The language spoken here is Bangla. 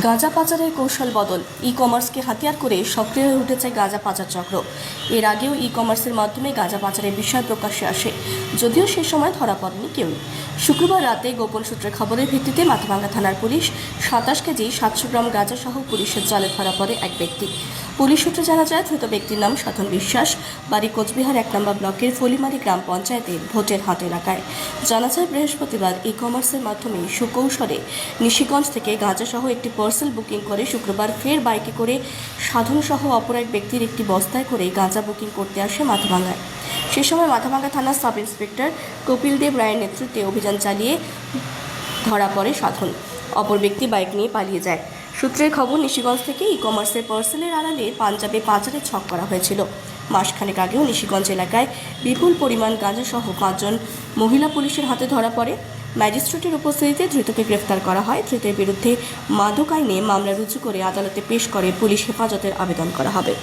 গাঁজা পাচারের কৌশল বদল। ই কমার্সকে হাতিয়ার করে সক্রিয় হয়ে উঠেছে গাঁজা পাচার চক্র। এর আগেও ই কমার্সের মাধ্যমে গাঁজা পাচারের বিষয় প্রকাশ্যে আসে। যদিও সে সময় ধরা পড়েনি কেউ। শুক্রবার রাতে গোপন সূত্রের খবরের ভিত্তিতে মাথাভাঙ্গা থানার পুলিশ সাতাশ কেজি সাতশো গ্রাম গাঁজা সহ পুলিশের জলে ধরা পড়ে এক ব্যক্তি। পুলিশ সূত্রে জানা যায়, ধৃত ব্যক্তির নাম সাধন বিশ্বাস। বাড়ি কোচবিহার এক নম্বর ব্লকের ফলিমারি গ্রাম পঞ্চায়েতের ভোটের হাট এলাকায়। জানা যায়, বৃহস্পতিবার ই কমার্সের মাধ্যমে সুকৌশলে নিশিগঞ্জ থেকে গাঁজা সহ একটি পার্সেল বুকিং করে শুক্রবার ফের বাইকে করে সাধন সহ অপর এক ব্যক্তির একটি বস্তায় করে গাঁজা বুকিং করতে আসে মাথাভাঙ্গায়। সে সময় মাথাভাঙ্গা থানার সাব ইন্সপেক্টর কপিল দেব রায়ের নেতৃত্বে অভিযান চালিয়ে ধরা পড়ে সাধন। অপর ব্যক্তি বাইক নিয়ে পালিয়ে যায়। সূত্রের খবর, নিশিগঞ্জ থেকে ই কমার্সের পার্সেলের আড়ালে পাঞ্জাবে পাচারে ছক করা হয়েছিল। মাসখানেক আগেও নিশিগঞ্জ এলাকায় বিপুল পরিমাণ গাঁজাসহ পাঁচজন মহিলা পুলিশের হাতে ধরা পড়ে। ম্যাজিস্ট্রেটের উপস্থিতিতে ধৃতকে গ্রেফতার করা হয়। ধৃতের বিরুদ্ধে মাদক আইনে মামলা রুজু করে আদালতে পেশ করে পুলিশ হেফাজতের আবেদন করা হবে।